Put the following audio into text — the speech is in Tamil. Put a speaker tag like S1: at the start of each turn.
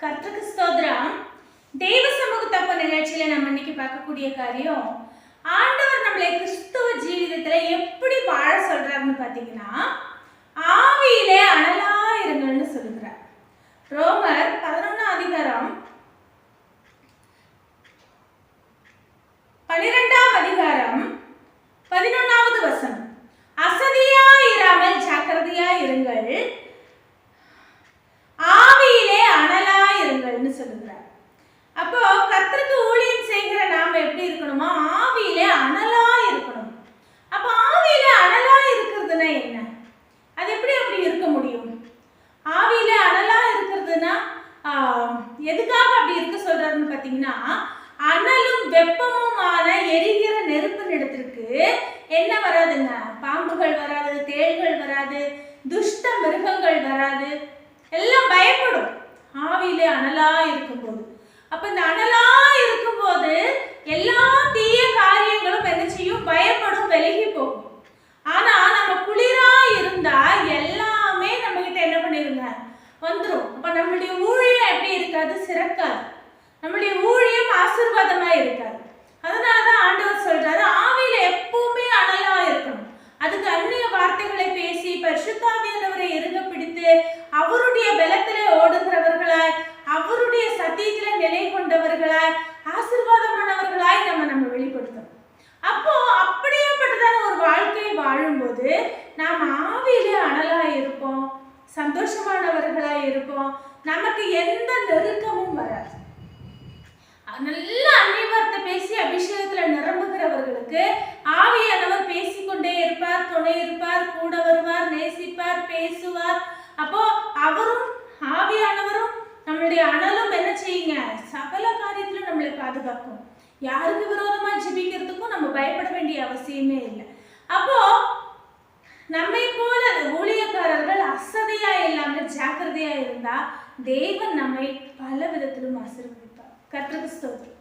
S1: கர்த்தக்கு ஸ்தோத்திரம். தெய்வ சமூக தப்பு நிகழ்ச்சியில நம்ம இன்னைக்கு பார்க்கக்கூடிய காரியம் ஆண்டவர் நம்மளை கிறிஸ்துவ ஜீவிதத்துல எப்படி வாழ சொல்றாருன்னு பார்த்தீங்கன்னா ஆவியிலே அனலா இருங்கள்னு சொல்லுகிறார். ரோமர் பதினொன்னாம் அதிகாரம் பனிரெண்டாம் அதிகாரம் பதினொன்னாவது வசனம் அசதியா இராமல் ஜாக்கிரதையா இருங்கள் ஆவியிலே அனலா இருங்கள்னு சொல்லுகிறார் அப்போ கர்த்தருக்கு ஊழியம் செய்கிற நாம எப்படி இருக்கணுமா? ஆவியிலே அனலா இருக்கணும். அப்போ ஆவியிலே அனலா இருக்கிறதுனா என்ன? அது எப்படி அப்படி இருக்க முடியும்? ஆவியிலே அனலா இருக்கிறதுனா எதுக்காக அப்படி இருக்க சொல்றாருன்னு பார்த்தீங்கன்னா அனலும் வெப்பமுமான எரிகிற நெருப்பு நிலத்திற்கு என்ன வராதுங்க? பாம்புகள் வராது தேள்கள் வராது துஷ்ட மிருகங்கள் வராது. எல்லாம் பயப்படும். ஆவியிலே அனலா இருக்கும்போது. அப்ப இந்த அனலா இருக்கும்போது எல்லா தீய காரியங்களும் என்ன செய்யும்? பயப்படும் விலகி போகும். ஆனா நம்ம குளிரா இருந்தா எல்லாமே நம்ம கிட்ட என்ன பண்ணிருங்க? வந்துடும் அப்ப நம்மளுடைய ஊழியம் எப்படி இருக்காது? சிறக்காது. நம்மளுடைய ஊழியம் ஆசீர்வாதமானவர்களாய் நம்ம நம்ம வெளிப்படுத்தணும். அப்போ அப்படியேப்பட்டதான ஒரு வாழ்க்கை வாழும்போது நாம் ஆவியிலே அனலா இருப்போம் சந்தோஷமானவர்களாய் இருப்போம். நமக்கு எந்த நெருக்கமும் வராது. நல்ல அன்னிவார்த்தை பேசி அபிஷேகத்துல நிரம்புகிறவர்களுக்கு ஆவியானவர் பாதுகாக்கும். யாருக்கு விரோதமா ஜெபிக்கிறதுக்கும் நம்ம பயப்பட வேண்டிய அவசியமே இல்லை. அப்போ நம்மை போல ஊழியக்காரர்கள் அசதியா இல்லாம ஜாக்கிரதையா இருந்தா தேவன் நம்மை பல விதத்திலும் ஆசீர்வதிப்பார். கற்றுக்கு ஸ்தோத்திரம்.